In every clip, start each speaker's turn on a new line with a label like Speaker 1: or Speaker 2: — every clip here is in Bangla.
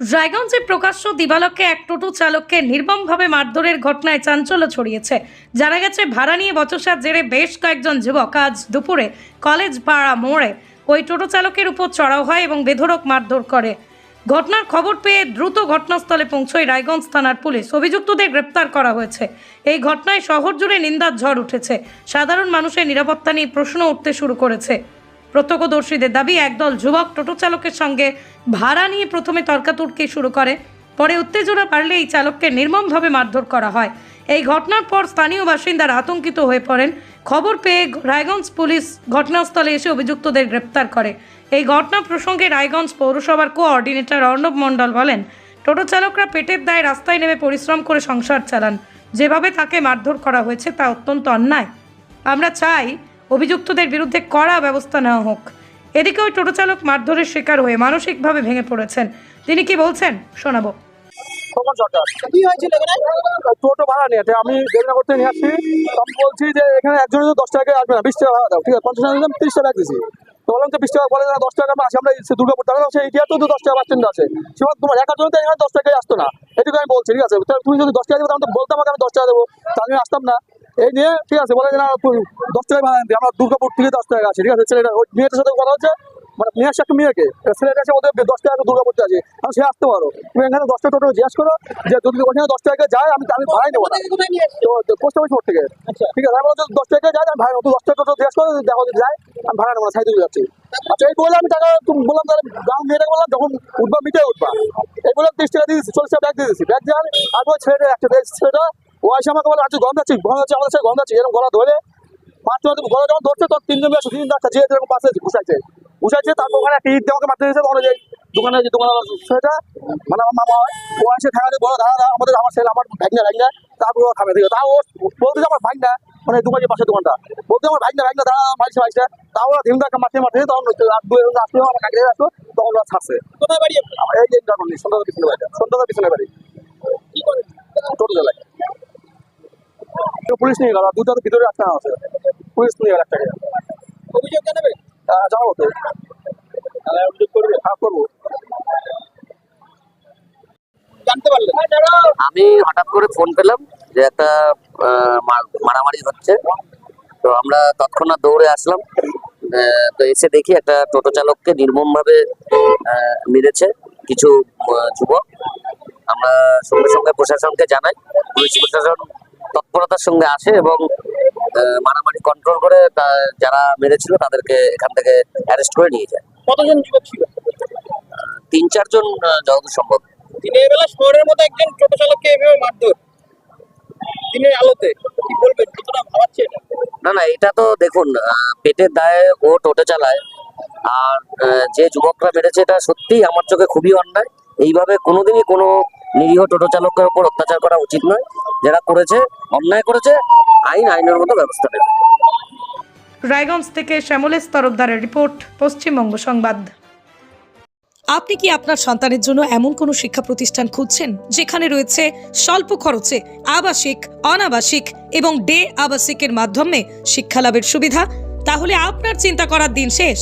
Speaker 1: রায়গঞ্জে প্রকাশ্য দিবালককে এক টোটো চালককে নির্মমভাবে মারধরের ঘটনায় চাঞ্চল্য ছড়িয়েছে। জানা গেছে, ভাড়া নিয়ে বচসার জেরে বেশ কয়েকজন যুবক আজ দুপুরে কলেজ পাড়া মোড়ে ওই টোটো চালকের উপর চড়াও হয় এবং বেধড়ক মারধর করে। ঘটনার খবর পেয়ে দ্রুত ঘটনাস্থলে পৌঁছয় রায়গঞ্জ থানার পুলিশ। অভিযুক্তদের গ্রেপ্তার করা হয়েছে। এই ঘটনায় শহর জুড়ে নিন্দার ঝড় উঠেছে। সাধারণ মানুষের নিরাপত্তা নিয়ে প্রশ্ন উঠতে শুরু করেছে। প্রত্যক্ষদর্শীদের দাবি একদল যুবক টোটো চালকের সঙ্গে ভাড়া নিয়ে প্রথমে তর্কাতর্কি শুরু করে, পরে উত্তেজনা বাড়লে এই চালককে নির্মমভাবে মারধর করা হয়। এই ঘটনার পর স্থানীয় বাসিন্দারা আতঙ্কিত হয়ে পড়েন। খবর পেয়ে রায়গঞ্জ পুলিশ ঘটনাস্থলে এসে অভিযুক্তদের গ্রেপ্তার করে। এই ঘটনা প্রসঙ্গে রায়গঞ্জ পৌরসভার কোঅর্ডিনেটর অর্ণব মণ্ডল বলেন, টোটো চালকরা পেটের দায়ে রাস্তায় নেমে পরিশ্রম করে সংসার চালান। যেভাবে তাকে মারধর করা হয়েছে তা অত্যন্ত অন্যায়। আমরা চাই অভিযুক্তদের বিরুদ্ধে কড়া ব্যবস্থা নেওয়া হোক। এদিকে ওই টোটো চালক মারধরের শিকার হয়ে মানসিকভাবে ভেঙে পড়েছেন। তিনি কি বলছেন? শোনাবো।
Speaker 2: আমি আমি বলছি যে এখানে একজনের তো দশ টাকা আসবে না, বিশ টাকা ঠিক আছে? পঞ্চাশ টাকা টাকা দিয়েছি তো বিশ টাকা দশ টাকা দুর্গাপুর ইতিহাস তো দশ টাকায় আসতো না। আমি বলছি, ঠিক আছে? তুমি যদি দশ টাকা দেবো, তাহলে বলতাম আমি দশ টাকা দেবো। আসতাম না। এই নিয়ে ঠিক আছে বলে যে না তুই দশ টাকা ভাড়া দিই আমরা দুর্গাপুর থেকে দশ টাকা আছে ঠিক আছে? ছেলেটা ওই মেয়েটার সাথে কথা হচ্ছে মানে মেয়ে আসছে একটা মেয়েকে ছেলেটা এসে ওদের দশ টাকা দুর্গাপুরতে আছে আমি সে আসতে পারো। তুমি এখানে দশটা টোটো জিজ্ঞেস করো যে যদি ওখানে দশ টাকা যায় আমি আমি ভাড়াই নেব না? তো পোস্ট অফিস মোড় থেকে।
Speaker 3: আচ্ছা।
Speaker 2: ঠিক আছে আমি দশ টাকা যায় আমি ভাড়া নেব দশ টাকা টোটো জিজ্ঞেস করো দেখো যদি যায় আমি ভাড়া নেব না সাইডে যাচ্ছি। আচ্ছা এই বলে আমি টাকা তুমি বললাম তাহলে গাঁও মেয়েটাকে বললাম যখন উঠবা মিটে উঠবা। এই বললাম তিরিশ টাকা দিয়ে দিচ্ছি চল্লিশ টাকা ব্যাগ দিয়ে দিচ্ছি ব্যাগ দিয়ে আমি আর ছেলেটা একটা ছেলেটা ও এসে আমাকে বলে আজকে গন্ধ আছে গন্ধ আছে আমাদের সাথে গন্ধ আছে। এরকম গলা ধরে পাঁচ টাকা গলা যখন ধরছে তখন তিনজন আসছে তিনজন আসছে যে এরকম পাশে ঘুষাইছে। ঘুষাইছে তারপর ওখানে একটা ইট আমাকে মারতে দিয়েছে তখন যে দোকানে যে দোকানে ছেলেটা মানে আমার মামা হয়। ও এসে থাকা বলো দাদা আমাদের আমার ছেলে আমার ভাগনা ভাগনা তারপর ও দিকে তাও ও বলতে আমার ভাগনা মানে দোকানের পাশে দোকানটা। বলতে আমার ভাগনা ভাগনা দাদা মাইছে মাইছে তাও ওরা দেখা মারতে মারতে তখন দুই আমার কাকে আসলো তখন ওরা ছাড়ছে।
Speaker 3: কোথায় বাড়ি
Speaker 2: এই যে কারণে সন্ধ্যার পিছনে বাড়ি সন্ধ্যার পিছনে বাড়ি।
Speaker 3: কি করে
Speaker 2: টোটো তো পুলিশ নিয়ে গেল দুটো ভিতরে রাখতে আছে। পুলিশ নিয়ে গেল একটাকে।
Speaker 3: অভিযোগ জানাবে?
Speaker 2: জানাব তো।
Speaker 3: অভিযোগ করবে?
Speaker 2: হ্যাঁ করব।
Speaker 4: আমি হঠাৎ করে ফোন পেলাম যে একটা মারামারি হচ্ছে। তো আমরা তৎক্ষণাৎ দৌড়ে আসলাম। আহ, তো এসে দেখি একটা টোটো চালককে নির্মমভাবে আহ, মেরেছে কিছু যুবক। আমরা সঙ্গে সঙ্গে প্রশাসনকে জানাই। পুলিশ প্রশাসন তৎপরতার সঙ্গে আসে এবং মারামারি কন্ট্রোল করে যারা মেরেছিল তাদেরকে এখান থেকে অ্যারেস্ট করে নিয়ে যায়।
Speaker 3: কতজন যুবক ছিল?
Speaker 4: তিন চারজন যতদূর সম্ভব।
Speaker 3: দিনের বেলা শহরের মধ্যে একজন টোটো চালককে এভাবে মারধর। দিনের আলোতে কি বলবেন? কতটা ভাবাচ্ছে
Speaker 4: না না এটা তো দেখুন পেটের দায়ে ও টোটো চালায়। আর যে যুবকরা মেরেছে এটা সত্যিই আমার চোখে খুবই অন্যায়। এইভাবে কোনোদিনই কোনো নিরীহ টোটো চালকের উপর অত্যাচার করা উচিত নয়। যারা করেছে অন্যায় করেছে আইন আইনের মতো ব্যবস্থা নেবে।
Speaker 1: রায়গঞ্জ থেকে শ্যামলেশ তরফদারের রিপোর্ট পশ্চিমবঙ্গ সংবাদ। আপনি কি আপনার সন্তানের জন্য এমন কোনো শিক্ষা প্রতিষ্ঠান খুঁজছেন? যেখানে রয়েছে স্বল্প খরচে আবাসিক অনাবাসিক এবং ডে আবাসিকের মাধ্যমে শিক্ষা লাভের সুবিধা? তাহলে আপনার চিন্তা করার দিন শেষ।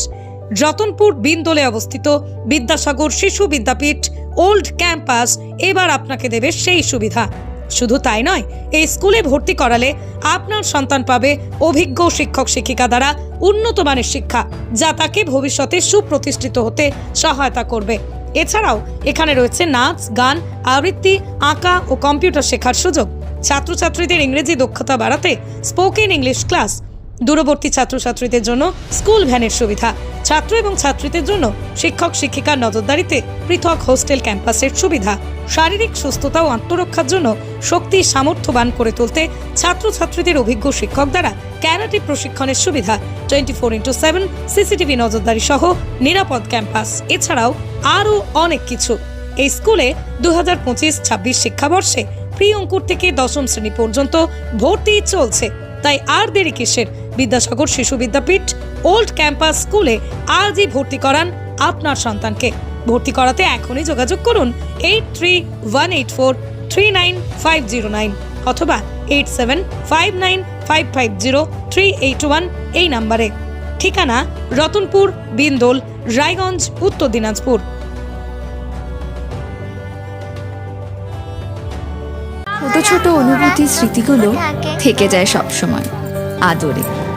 Speaker 1: রতনপুর বিন্দোলে অবস্থিত বিদ্যাসাগর শিশু বিদ্যাপীঠ ওল্ড ক্যাম্পাস এবার আপনাকে দেবে সেই সুবিধা। শুধু তাই নয়, এই স্কুলে ভর্তি করালে আপনার সন্তান পাবে অভিজ্ঞ শিক্ষক শিক্ষিকা দ্বারা উন্নত মানের শিক্ষা, যা তাকে ভবিষ্যতে সুপ্রতিষ্ঠিত হতে সহায়তা করবে। এছাড়াও এখানে রয়েছে নাচ, গান, আবৃত্তি, আঁকা ও কম্পিউটার শেখার সুযোগ। ছাত্রছাত্রীদের ইংরেজি দক্ষতা বাড়াতে স্পোকেন ইংলিশ ক্লাস দূরবর্তী ছাত্রছাত্রীদের জন্য স্কুল ভ্যানের সুবিধা। ছাত্র এবং ছাত্রীদের জন্য শিক্ষক শিক্ষিকার নজরদারিতে পৃথক হোস্টেল ক্যাম্পাসের সুবিধা। শারীরিক সুস্থতা ও আত্মরক্ষার জন্য শক্তি, সামর্থ্যবান করে তুলতে ছাত্রছাত্রীদের অভিজ্ঞ শিক্ষক দ্বারা ক্যারাটে প্রশিক্ষণের সুবিধা। Twenty four into seven, CCTV নজরদারি সহ নিরাপদ ক্যাম্পাস। এছাড়াও আরও অনেক কিছু। এই স্কুলে দু হাজার পঁচিশ, ছাব্বিশ শিক্ষাবর্ষে প্রি অঙ্কুর থেকে দশম শ্রেণি পর্যন্ত ভর্তি চলছে। তাই আর দেরি কিসের? বিদ্যাসাগর শিশু বিদ্যাপীঠ ওল্ড ক্যাম্পাস স্কুলে আজই ভর্তি করান আপনার সন্তানকে। ভর্তি করাতে এখনই যোগাযোগ করুন eight three one eight four three nine five zero nine অথবা eight seven five nine five five zero three eight one এই নাম্বারে। ঠিকানা রতনপুর, বিন্দোল, রায়গঞ্জ, উত্তর দিনাজপুর।
Speaker 5: ছোট ছোট অনুভূতি স্মৃতিগুলো থেকে যায় সব সময় আদরে।